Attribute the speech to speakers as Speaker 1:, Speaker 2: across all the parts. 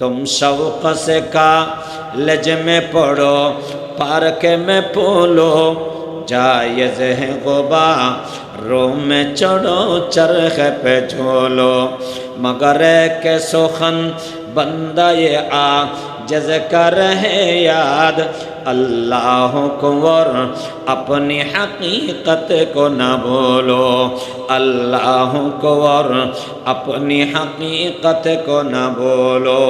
Speaker 1: تم شوق سے کا لج میں پڑو، پارک میں پولو جائز ہے غبا، روم میں چڑھو، چرخ پہ جھولو۔ مگر کے سخن بندہ یہ آ جز کر ہے یاد، اللہ کو اور اپنی حقیقت کو نہ بھولو۔ اللہ کو اور اپنی حقیقت کو نہ بولو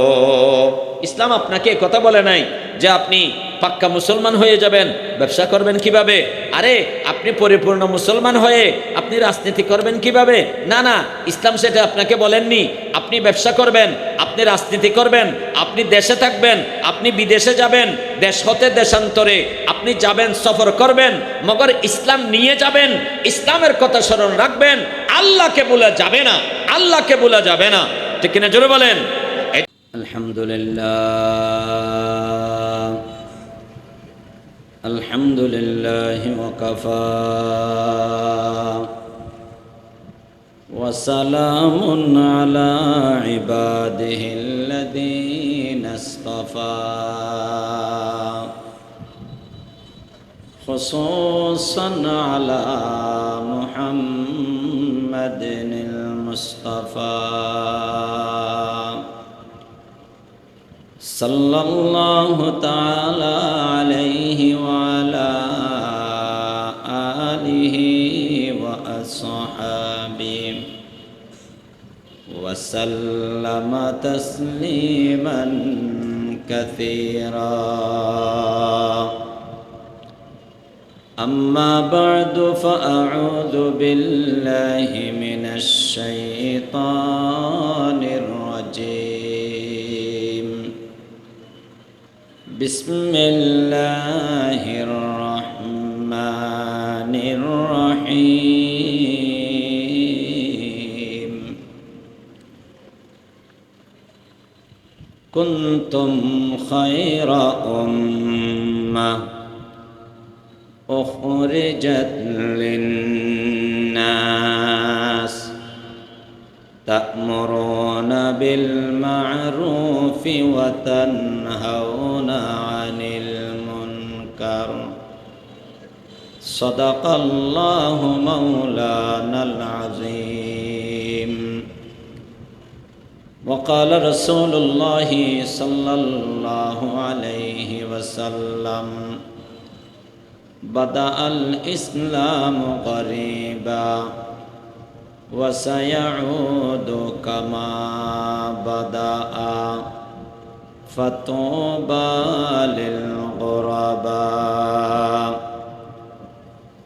Speaker 1: ইসলাম আপনাকে কথা বলে নাই যে আপনি পাক্কা মুসলমান হয়ে যাবেন, ব্যবসা করবেন কীভাবে? আরে, আপনি পরিপূর্ণ মুসলমান হয়ে আপনি রাজনীতি করবেন কীভাবে? না না, ইসলাম সেটা আপনাকে বলেননি। আপনি ব্যবসা করবেন, আপনি রাজনীতি করবেন, আপনি দেশে থাকবেন, আপনি বিদেশে যাবেন, দেশ হতে দেশান্তরে আপনি যাবেন, সফর করবেন, মগর ইসলাম নিয়ে যাবেন, ইসলামের কথা স্মরণ রাখবেন, আল্লাহকে বলে যাবে না, আল্লাহকে বলে যাবে না। ঠিক কিনা জোরে বলেন? الحمد لله. الحمد لله وكفى. وسلام على عباده الذين اصطفى. خصوصا على محمد المصطفى. صلى الله تعالى عليه وعلى آله وأصحابه وسلم تسليما كثيرا. أما بعد فأعوذ بالله من الشيطان بسم الله الرحمن الرحيم كنتم خير أمة أخرجت للناس تأمرون بالمعروف وتنهون صدق الله مولانا العظيم. وقال رسول الله صلى الله عليه وسلم بدأ الإسلام قريبا وسيعود كما بدأ. فطوبى للغرباء.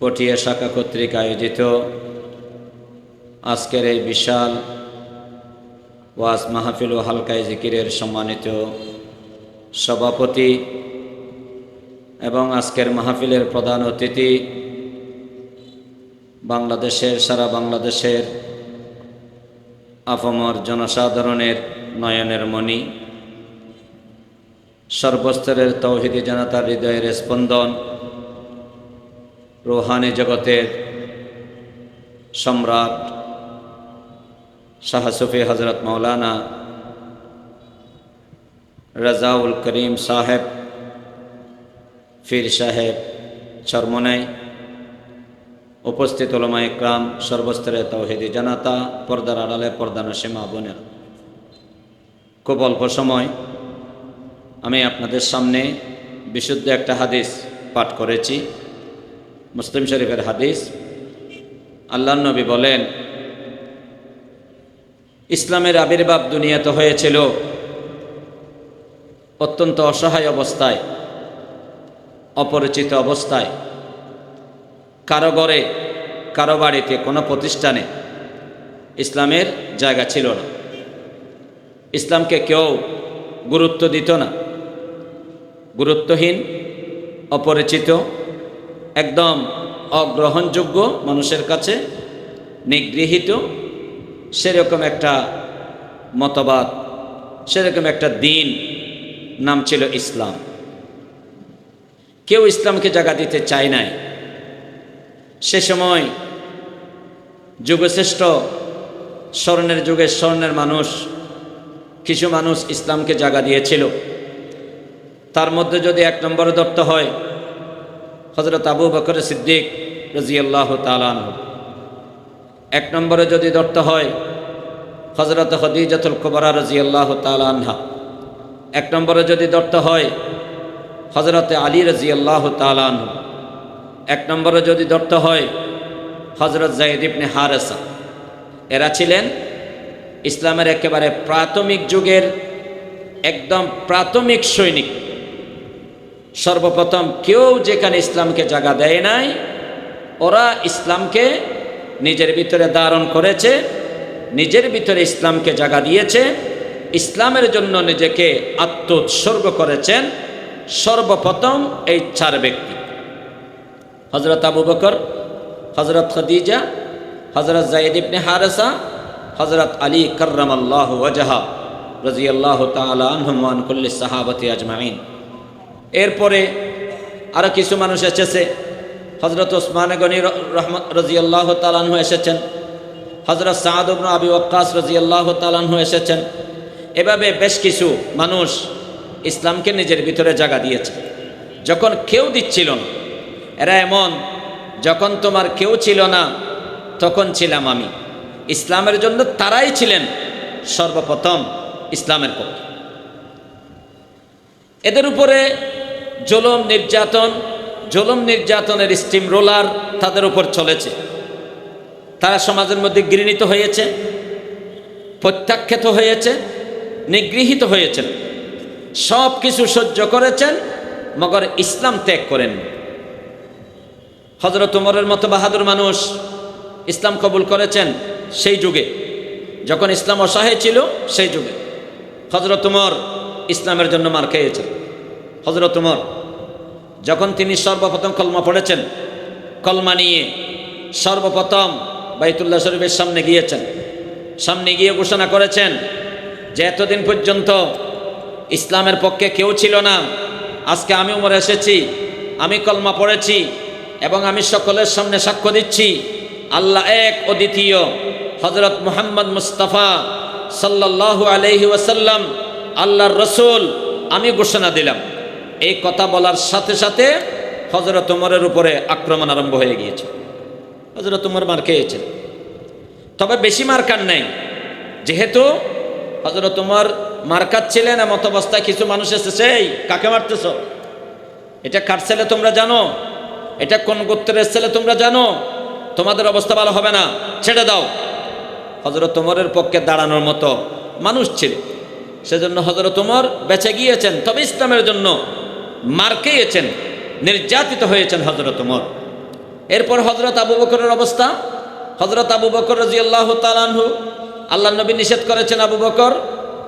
Speaker 1: পটিয়া শাখা কর্তৃক আয়োজিত আজকের এই বিশাল ওয়াজ মাহফিল ও হালকায় জিকিরের সম্মানিত সভাপতি এবং আজকের মাহফিলের প্রধান অতিথি বাংলাদেশের, সারা বাংলাদেশের আফমর জনসাধারণের নয়নের মণি, সর্বস্তরের তৌহিদি জনতার হৃদয়ের স্পন্দন রোহানি জগতের সম্রাট শাহ সুফি হজরত মৌলানা রাজাউল করিম সাহেব ফির সাহেব চরমনাই, উপস্থিত ওলমা ইকরাম, সর্বস্তরে তৌহিদি জানাতা, পর্দার আড়ালে পর্দানো সীমা বোনের। খুব অল্প সময় আমি আপনাদের সামনে বিশুদ্ধ একটা হাদিস পাঠ করেছি। মুসলিম শরীফের হাদিস আল্লাহ নবী বলেন, ইসলামের আবির্ভাব দুনিয়াতে হয়েছিল অত্যন্ত অসহায় অবস্থায়, অপরিচিত অবস্থায়, কারও ঘরে, কারও বাড়িতে, কোনো প্রতিষ্ঠানে ইসলামের জায়গা ছিল না। ইসলামকে কেউ গুরুত্ব দিত না। গুরুত্বহীন, অপরিচিত একদম অগ্রহণযোগ্য মানুষের কাছে, নিগৃহীত, সেরকম একটা মতবাদ, সেরকম একটা দিন নাম ছিল ইসলাম। কেউ ইসলামকে জায়গা দিতে চায় নাই। সে সময় যুগশ্রেষ্ঠ স্বর্ণের যুগে স্বর্ণের মানুষ, কিছু মানুষ ইসলামকে জায়গা দিয়েছিল। তার মধ্যে যদি এক নম্বরে ধরতে হয় হজরত আবু বকর সিদ্দিক রাজিয়াল্লাহ তালান এক নম্বরে যদি ধরতে হয় হজরত হদিজাতুল কুবরা রাজিয়াল্লাহ তালানহা এক নম্বরে যদি ধরতে হয় হজরত আলী রাজিয়াল্লাহ তালান এক নম্বরে যদি ধরতে হয় হজরত জাইদ ইবনে হারেসা। এরা ছিলেন ইসলামের একেবারে প্রাথমিক যুগের একদম প্রাথমিক সৈনিক। সর্বপ্রথম কেউ যেখানে ইসলামকে জায়গা দেয় নাই, ওরা ইসলামকে নিজের ভিতরে ধারণ করেছে, নিজের ভিতরে ইসলামকে জায়গা দিয়েছে, ইসলামের জন্য নিজেকে আত্মোৎসর্গ করেছেন সর্বপ্রথম এই চার ব্যক্তি। হজরত আবু বকর হজরত খদিজা হজরত জাইদ ইবনে হারেসা হজরত আলী করম আল্লাহ ওজাহা রাজি আল্লাহ তালহমান কুল্লি সাহাবতী আজমাইন। এরপরে আরও কিছু মানুষ এসেছে। হজরত ওসমান গনি রহমত রাজি আল্লাহ তালাহু এসেছেন। হজরত সাদ উবন আবি ওক্কাস রাজি আল্লাহ তালাহু এসেছেন। এভাবে বেশ কিছু মানুষ ইসলামকে নিজের ভিতরে জায়গা দিয়েছে। যখন কেউ দিচ্ছিল না, এরা এমন, যখন তোমার কেউ ছিল না, তখন ছিলাম আমি। ইসলামের জন্য তারাই ছিলেন সর্বপ্রথম ইসলামের পক্ষে। এদের উপরে জলম নির্যাতন, জলম নির্যাতনের স্টিম রোলার তাদের উপর চলেছে। তারা সমাজের মধ্যে গৃহীত হয়েছে, প্রত্যাখ্যাত হয়েছে, নিগৃহীত হয়েছেন। সব কিছু সহ্য করেছেন, মগর ইসলাম ত্যাগ করেন। হজরত উমরের মতো বাহাদুর মানুষ ইসলাম কবুল করেছেন সেই যুগে। যখন ইসলাম অসহায় ছিল সেই যুগে। হজরত উমর ইসলামের জন্য মার খেয়েছেন। হজরত উমর, যখন তিনি সর্বপ্রথম কলমা পড়েছেন, কলমা নিয়ে সর্বপ্রথম বাইতুল্লাহ শরীফের সামনে গিয়েছেন। সামনে গিয়ে ঘোষণা করেছেন যে, এতদিন পর্যন্ত ইসলামের পক্ষে কেউ ছিল না। আজকে আমি উমর এসেছি, আমি কলমা পড়েছি এবং আমি সকলের সামনে সাক্ষ্য দিচ্ছি। আল্লাহ এক অদ্বিতীয় হজরত মুহাম্মদ মুস্তাফা সাল্লাহ আলহি ওয়াসাল্লাম আল্লাহর রসুল, আমি ঘোষণা দিলাম। এই কথা বলার সাথে সাথে হজরত উমরের উপরে আক্রমণ আরম্ভ হয়ে গিয়েছে। হজরত উমর মার খেয়েছেন তবে বেশি মার্কার নেই। যেহেতু হজরত উমর মার খাচ্ছিলেন, এমত অবস্থায় কিছু মানুষ এসেছে, এই, কাকে মারতেছ? এটা কার ছেলে তোমরা জানো? এটা কোন গোত্রের ছেলে তোমরা জানো? তোমাদের অবস্থা ভালো হবে না, ছেড়ে দাও। হজরত উমরের পক্ষে দাঁড়ানোর মতো মানুষ ছিল। সেজন্য হজরত উমর বেঁচে গিয়েছেন, তবে ইসলামের জন্য মার খেয়েছেন নির্যাতিত হয়েছেন হজরত উমর। এরপর হজরত আবু বকরের অবস্থা। হজরত আবু বকর রাজি আল্লাহ তালানহু আল্লাহ নবী নিষেধ করেছেন আবু বকর,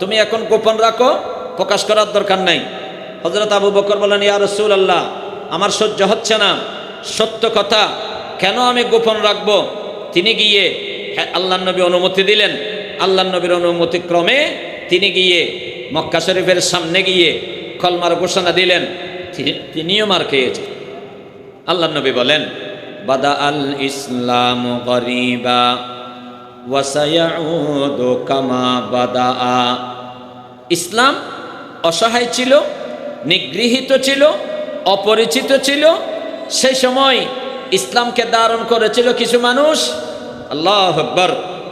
Speaker 1: তুমি এখন গোপন রাখো, প্রকাশ করার দরকার নাই। হজরত আবু বকর বলেন ইয়া রসুল আল্লাহ আমার সহ্য হচ্ছে না। সত্য কথা, কেন আমি গোপন রাখব? তিনি গিয়ে আল্লাহ নবী অনুমতি দিলেন। আল্লাহ নবীর অনুমতি ক্রমে তিনি গিয়ে মক্কা শরীফের সামনে গিয়ে কলমার ঘোষণা দিলেন তিনি- তিনিও মার খেয়েছেন। আল্লাহ নবী বলেন বাদা আল ইসলাম গরিবা ইসলাম অসহায় ছিল, নিগৃহীত ছিল, অপরিচিত ছিল। সেই সময় ইসলামকে ধারণ করেছিল কিছু মানুষ। আল্লাহ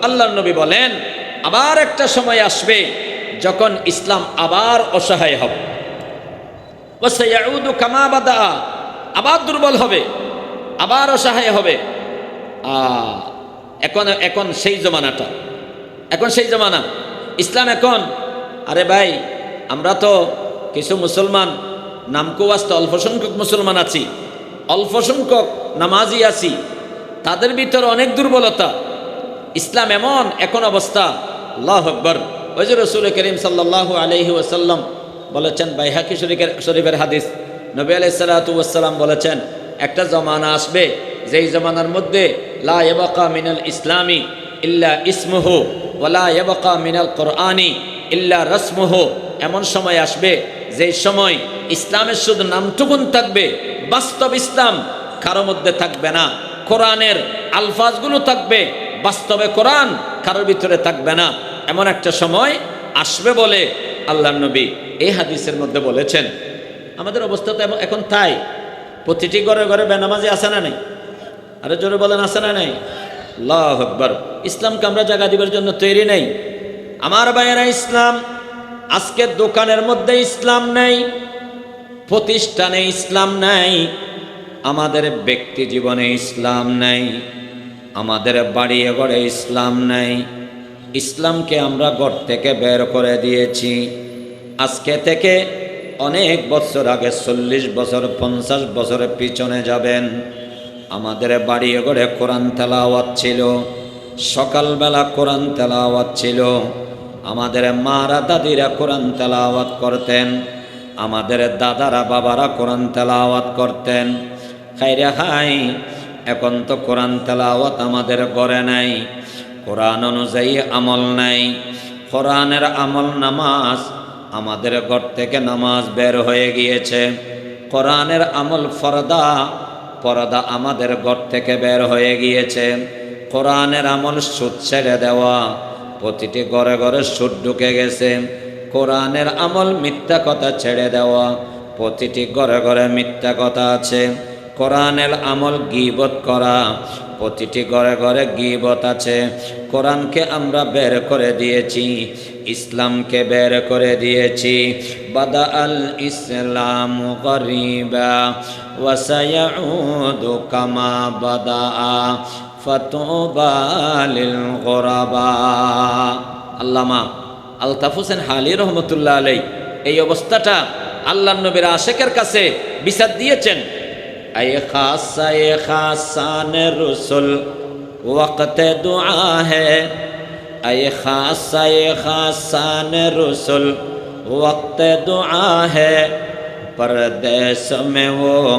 Speaker 1: আল্লাহ নবী বলেন, আবার একটা সময় আসবে যখন ইসলাম আবার অসহায় হবে। ওয়াসায়াউদু কামা বাদা আবার দুর্বল হবে, আবার অসহায় হবে। এখন এখন সেই জমানাটা, এখন সেই জমানা। ইসলাম এখন, আরে ভাই, আমরা তো কিছু মুসলমান নামকেও আসতে অল্প সংখ্যক মুসলমান আছি, অল্প সংখ্যক নামাজি আছি, তাদের ভিতরে অনেক দুর্বলতা। ইসলাম এমন এখন অবস্থা, আল্লাহ আকবর। ওই যে রসুল করিম সাল্লাহ আলহি ওসাল্লাম বলেছেন, বাইহাকি শরীফের শরীফের হাদিস, নবী আলাইসালাতাম বলেছেন, একটা জমানা আসবে, যেই জমানার মধ্যে, লা ইয়াবাকা মিনাল ইসলামী ইল্লা ইসমুহু ওয়ালা ইয়াবাকা মিনাল কোরআনি ইল্লা রসমুহু। এমন সময় আসবে, যেই সময় ইসলামের শুধু নামটুকুন থাকবে, বাস্তব ইসলাম কারও মধ্যে থাকবে না, কোরআনের আলফাজগুলো থাকবে, বাস্তবে কোরআন কারোর ভিতরে থাকবে না। এমন একটা সময় আসবে বলে আল্লাহ নবী এই হাদিসের মধ্যে বলেছেন। আমাদের অবস্থা তো এখন তাই। প্রতিটি ঘরে ঘরে বেনামাজি আসে না নেই? আরে জোরে বলেন, আছে না নাই? আল্লাহ আকবর। ইসলামকে আমরা জায়গা দিবার জন্য তৈরি নেই। আমার ভাইয়েরা, ইসলাম আজকে দোকানের মধ্যে ইসলাম নেই, প্রতিষ্ঠানে ইসলাম নাই, আমাদের ব্যক্তি জীবনে ইসলাম নাই, আমাদের বাড়ি ঘরে ইসলাম নাই। ইসলামকে আমরা ঘর থেকে বের করে দিয়েছি। আজকে থেকে অনেক বছর আগে চল্লিশ বছর, পঞ্চাশ বছরের পিছনে যাবেন। আমাদের বাড়ি ঘরে কোরআন তেলাওয়াত ছিল, সকালবেলা কোরআন তেলাওয়াত ছিল। আমাদের মারা দাদিরা কোরআন তেলাওয়াত করতেন, আমাদের দাদারা বাবারা কোরআন তেলাওয়াত করতেন। খাইরে হাই, এখন তো কোরআন তেলাওয়াত আমাদের ঘরে নাই। কোরআন অনুযায়ী আমল নাই। কোরআনের আমল নামাজ আমাদের ঘর থেকে নামাজ বের হয়ে গিয়েছে। কোরআনের আমল ফরদা, পরদা আমাদের ঘর থেকে বের হয়ে গিয়েছে। কোরআনের আমল সুদ ছেড়ে দেওয়া, প্রতিটি ঘরে ঘরে সুদ ঢুকে গেছে। কোরআনের আমল মিথ্যা কথা ছেড়ে দেওয়া, প্রতিটি ঘরে ঘরে মিথ্যা কথা আছে। কোরআনের আমল গিবত করা। প্রতিটি ঘরে ঘরে গিবত আছে। কোরআনকে আমরা বের করে দিয়েছি, ইসলামকে বের করে দিয়েছি। বাদা আল ইসলাম গরিবা ওয়াসায়াউদু কামা বাদা আল্লামা আলতাফ হোসেন হালি রহমতুল্লাহ আলাই এই অবস্থাটা আল্লাহ নবীর আশেকের কাছে বিচার দিয়েছেন। اے خاص اے خاصان رسول وقت دعا ہے۔ اے خاص اے خاصان رسول وقت دعا ہے۔ پردیس میں وہ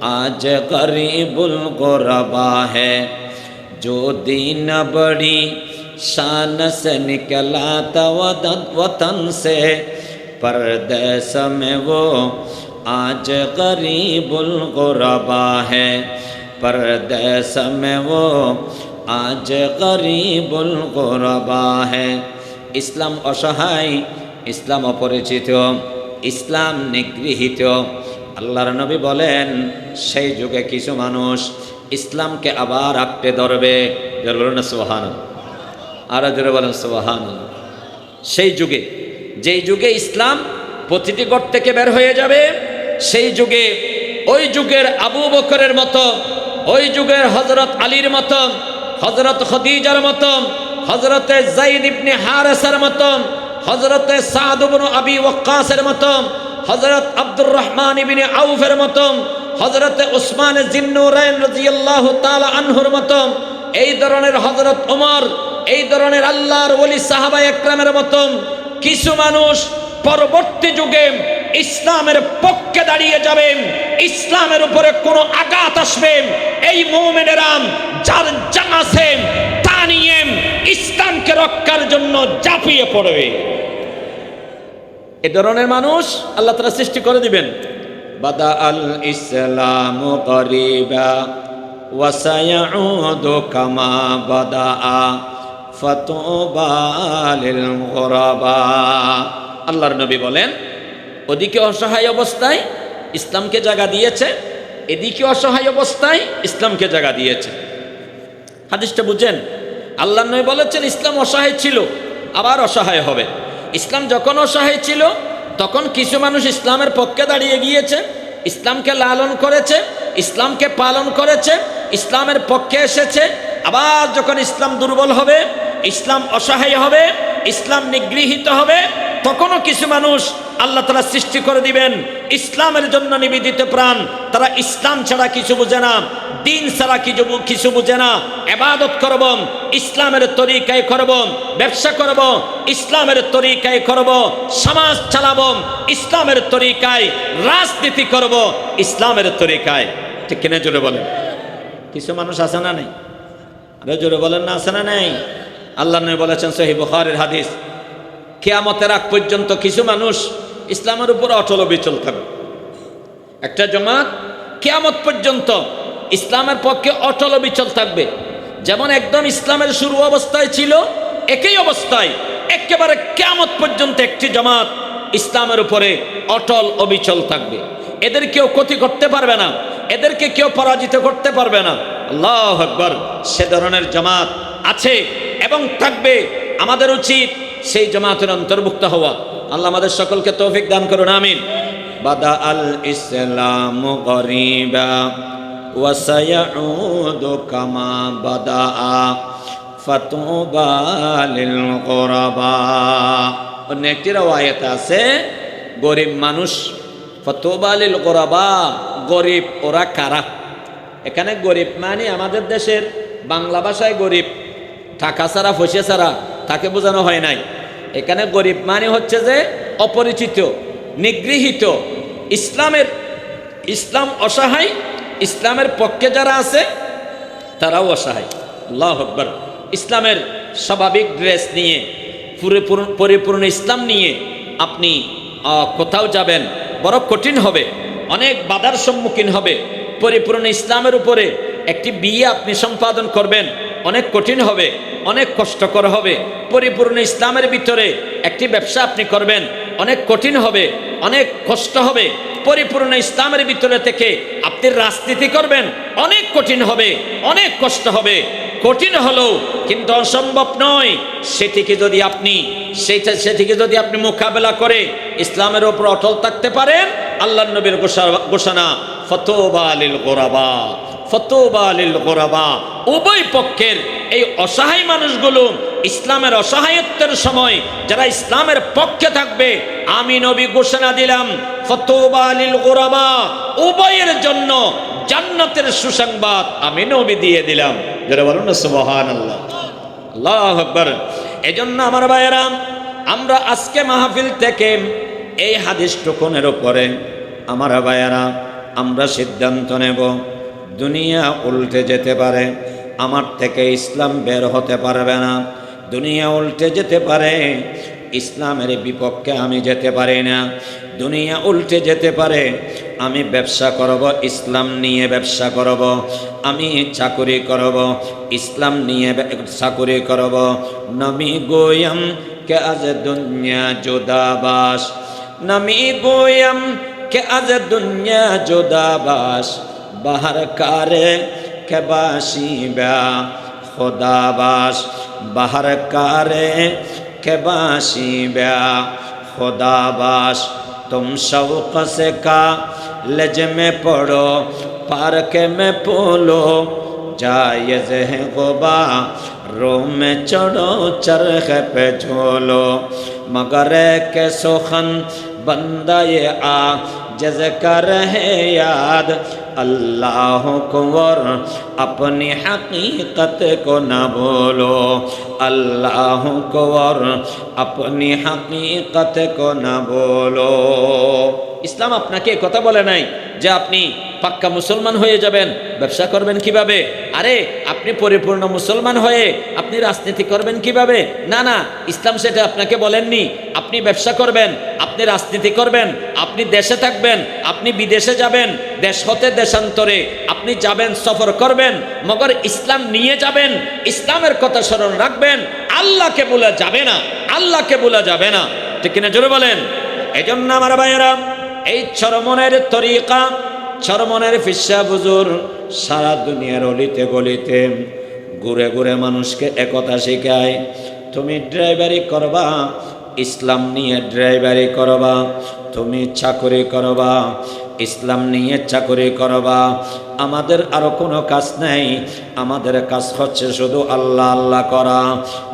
Speaker 1: آج غریب الغربا ہے۔ جو دین بڑی شان سے نکلا تھا وطن سے پردیس میں وہ آج غریب الغربا ہے پردیس میں وہ আজ গরিবুল গোরবাহে ইসলাম অসহায় ইসলাম অপরিচিত ইসলাম নিগৃহীত আল্লাহর নবী বলেন সেই যুগে কিছু মানুষ ইসলামকে আবার আপটে ধরবে। বলুন সোহান আর জোরে বলেন সোহান সেই যুগে, যেই যুগে ইসলাম প্রতিটি গড় থেকে বের হয়ে যাবে সেই যুগে, ওই যুগের আবু বকরের মতো, ওই যুগের হজরত আলীর মতো হজরত খদিজার মতো হজরতে জাইদ ইবনে হারেসার মতো হজরতে সাদ ইবনে আবি ওকাসের মতো হজরত আব্দুর রহমান ইবনে আউফের মতো হজরতে উসমান জিন্নুরাইন রাদিয়াল্লাহু তাআলা আনহুর মতো, এই ধরনের হজরত ওমর, এই ধরনের আল্লাহর ওলি সাহাবা একরামের মতো, কিছু মানুষ পরবর্তী যুগে ইসলামের পক্ষে দাঁড়িয়ে যাবেন ইসলামের উপরে কোনো আঘাত আসবে। এই মোমেনেরা যার যা আছে, তা নিয়ে ইসলামকে রক্ষার জন্য ঝাঁপিয়ে পড়বে। এ ধরনের মানুষ আল্লাহ তারা সৃষ্টি করে দিবেন। বাদা আল ইসলাম করিবা ওয়াসায়াউদু কামা বাদা ফতুবা লিল গুরাবা। আল্লাহর নবী বলেন ওদিকে অসহায় অবস্থায় ইসলামকে জায়গা দিয়েছে, এদিকে অসহায় অবস্থায় ইসলামকে জায়গা দিয়েছে। হাদিসটা বুঝেন? আল্লাহ নয় বলেছেন, ইসলাম অসহায় ছিল, আবার অসহায় হবে। ইসলাম যখন অসহায় ছিল, তখন কিছু মানুষ ইসলামের পক্ষে দাঁড়িয়ে গিয়েছে, ইসলামকে লালন করেছে, ইসলামকে পালন করেছে, ইসলামের পক্ষে এসেছে। আবার যখন ইসলাম দুর্বল হবে, ইসলাম অসহায় হবে, ইসলাম নিগৃহীত হবে তখনও কিছু মানুষ আল্লাহ তালা সৃষ্টি করে দিবেন, ইসলামের জন্য নিবেদিত প্রাণ। তারা ইসলাম ছাড়া কিছু বুঝে না, দিন ছাড়া কিছু কিছু বুঝে না। এবাদত করব, ইসলামের তরিকায় করব, ব্যবসা করব, ইসলামের তরিকায় করব, সমাজ চালাবো, ইসলামের তরিকায় রাজনীতি করব, ইসলামের তরিকায়। ঠিক কিনা জোরে বলেন? কিছু মানুষ আছে না নেই? আরে জোরে বলেন না, আছে না নেই? আল্লাহ নবী বলেছেন সহি বুখারের হাদিস কেয়ামতের আগ পর্যন্ত কিছু মানুষ ইসলামের উপর অটল বিচল থাকবে। একটা জমাত কেয়ামত পর্যন্ত ইসলামের পক্ষে অটল বিচল থাকবে। যেমন একদম ইসলামের শুরু অবস্থায় ছিল, একই অবস্থায় একেবারে কেয়ামত পর্যন্ত একটি জমাত ইসলামের উপরে অটল অবিচল থাকবে। এদের কেউ ক্ষতি করতে পারবে না, এদেরকে কেউ পরাজিত করতে পারবে না। আল্লাহ আকবর, সে ধরনের জামাত আছে এবং থাকবে। আমাদের উচিত সেই জামাতের অন্তর্ভুক্ত হওয়া আল্লাহ আমাদের সকলকে তৌফিক দান করুন আমিন বাদা আল ইসলাম গরিবা وسيعود كما بدأ فطوبى للغرباء অন্য একটি রাওয়ায়াত আছে গরিব মানুষ ফতোবা লিল গোরাবা গরিব ওরা কারা এখানে গরিব মানে আমাদের দেশের বাংলা ভাষায় গরিব টাকা ছাড়া ফসে ছাড়া তাকে বোঝানো হয় নাই। এখানে গরিব মানে হচ্ছে যে অপরিচিত, নিগৃহীত। ইসলামের, ইসলাম অসহায়, ইসলামের পক্ষে যারা আছে, তারাও অসহায়। আল্লাহ আকবর। ইসলামের স্বাভাবিক ড্রেস নিয়ে, পরিপূর্ণ পরিপূর্ণ ইসলাম নিয়ে আপনি কোথাও যাবেন, বড় কঠিন হবে, অনেক বাধার সম্মুখীন হবে। পরিপূর্ণ ইসলামের উপরে একটি বিয়ে আপনি সম্পাদন করবেন অনেক কঠিন হবে, অনেক কষ্টকর হবে। পরিপূর্ণ ইসলামের ভিতরে একটি ব্যবসা আপনি করবেন, অনেক কঠিন হবে, অনেক কষ্ট হবে। পরিপূর্ণ ইসলামের ভিতরে থেকে আপনি রাজনীতি করবেন, অনেক কঠিন হবে, অনেক কষ্ট হবে। কঠিন হলেও কিন্তু অসম্ভব নয়, সেটিকে যদি আপনি সেইটা সেটিকে যদি আপনি মোকাবেলা করে ইসলামের ওপর অটল থাকতে পারেন আল্লাহ নবীর ঘোষা- ঘোষণা, ফতোবা আলিল গোরাবা। ফতোবা আলিল গোরাবা। উভয় পক্ষের এই অসহায় মানুষগুলো ইসলামের অসহায়ত্বের সময় যারা ইসলামের পক্ষে থাকবে, আমি নবী ঘোষণা দিলাম, ফতোবা আলিল গোরাবা, উভয়ের জন্য জান্নাতের সুসংবাদ আমি নবী দিয়ে দিলাম। যারা বলুন না সুবহান আল্লাহ আল্লাহ আকবর। এজন্য আমার ভাইয়েরাম আমরা আজকে মাহফিল থেকে এই হাদিস টুকুনের উপরে, আমার ভাইয়েরা, আমরা সিদ্ধান্ত নেব। দুনিয়া উল্টে যেতে পারে, আমার থেকে ইসলাম বের হতে পারবে না। দুনিয়া উল্টে যেতে পারে, ইসলামের বিপক্ষে আমি যেতে পারি না। দুনিয়া উল্টে যেতে পারে, আমি ব্যবসা করব, ইসলাম নিয়ে ব্যবসা করব, আমি চাকুরি করব, ইসলাম নিয়ে চাকুরি করব। নমি গোয়ম কে আজ দুনিয়া জোদাবাস, নমি গোয়ম কে আজ দুনিয়া জোদাবাস। بہر کارے کے باسی بیا، خدا باس بہر کارے کے باسی بیا، خدا باش، تم شوق سے کا لج میں پڑو، پارک میں پولو جائز ہے غبا، رو میں چڑھو، چرخ پہ جھولو، مگر کے سخن بندہ یہ آ، جز کر رہے یاد अल्लाह को और अपनी हकीकत को न बोलो अल्लाह को और अपनी हकीकत को न बोलो ইসলাম আপনাকে এ কথা বলে নাই যে আপনি পাক্কা মুসলমান হয়ে যাবেন। ব্যবসা করবেন কীভাবে? আরে, আপনি পরিপূর্ণ মুসলমান হয়ে আপনি রাজনীতি করবেন কীভাবে? না না, ইসলাম সেটা আপনাকে বলেননি। আপনি ব্যবসা করবেন, আপনি রাজনীতি করবেন, আপনি দেশে থাকবেন, আপনি বিদেশে যাবেন, দেশ হতে দেশান্তরে। আপনি যাবেন, সফর করবেন, মগর ইসলাম নিয়ে যাবেন, ইসলামের কথা স্মরণ রাখবেন। আল্লাহকে বলা যাবে না, আল্লাহকে বলা যাবে না। ঠিক কিনা জোরে বলেন? এই জন্য আমার ভাইয়েরা, এই চরমনের তরিকা চরমনের ফিসা বুজুর, সারা দুনিয়ার অলিতে গলিতে ঘুরে ঘুরে মানুষকে একতা শেখায়, তুমি ড্রাইভারি করবা, ইসলাম নিয়ে ড্রাইভারি করবা, তুমি চাকরি করবা, ইসলাম নিয়ে চাকরি করবা, আমাদের আরও কোনো কাজ নেই, আমাদের কাজ হচ্ছে শুধু আল্লাহ আল্লাহ করা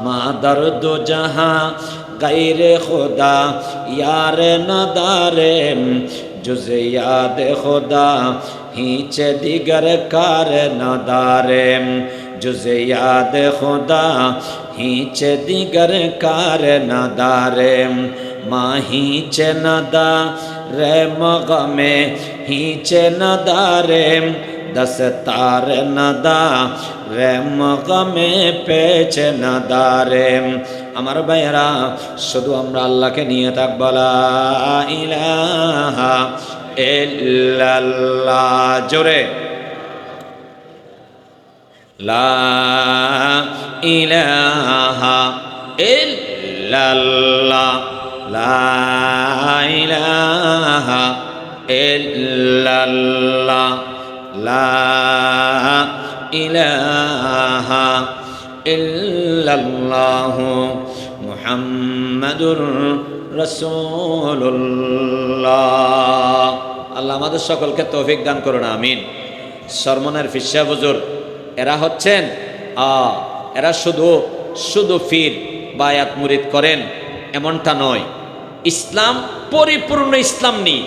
Speaker 1: মা দর্দ জাহা, গাইরে খোদা, ইয়ারে নাদারে जुझे جزیاد خدا ہیچ دیگر کار ندارم جزیاد خدا ہیچ دیگر کار ندارم ماں ہیچ ندا رم غم ہیچ ندارم دستار ندا رم غم پیچ ندارم আমার ভাইয়েরা শুধু আমরা আল্লাহকে নিয়ে থাকব ইলাহা জোরে। লা ইলাহা লা ইলাহা ইলাহা ইল্লাল্লাহ মুহাম্মাদুর রাসূলুল্লাহ। আল্লাহ আমাদের সকলকে তৌফিক দান করুন, আমিন। সরমনের ফিসা বুজুর এরা হচ্ছেন, আ, এরা শুধু শুধু ফির বায়াত মুরিদ করেন, এমনটা নয়। ইসলাম পরিপূর্ণ ইসলাম নেই।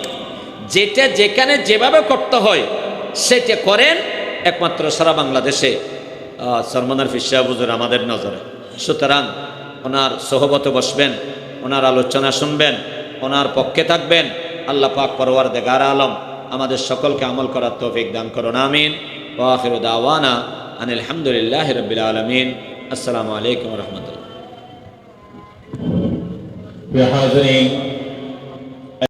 Speaker 1: যেটা যেখানে যেভাবে করতে হয়, সেটা করেন একমাত্র সারা বাংলাদেশে। সলমানার ফিসা বুজুর আমাদের নজরে। সুতরাং ওনার সহবত বসবেন, ওনার আলোচনা শুনবেন, ওনার পক্ষে থাকবেন। আল্লাহ পাক পরওয়ার দেগার আলম আমাদের সকলকে আমল করার তৌফিক দান করুন, আমিন। ওয়াখির দাওয়ানা আনিল রবিল আলমিন। আসসালামু আলাইকুম রহমতুল্লাহ।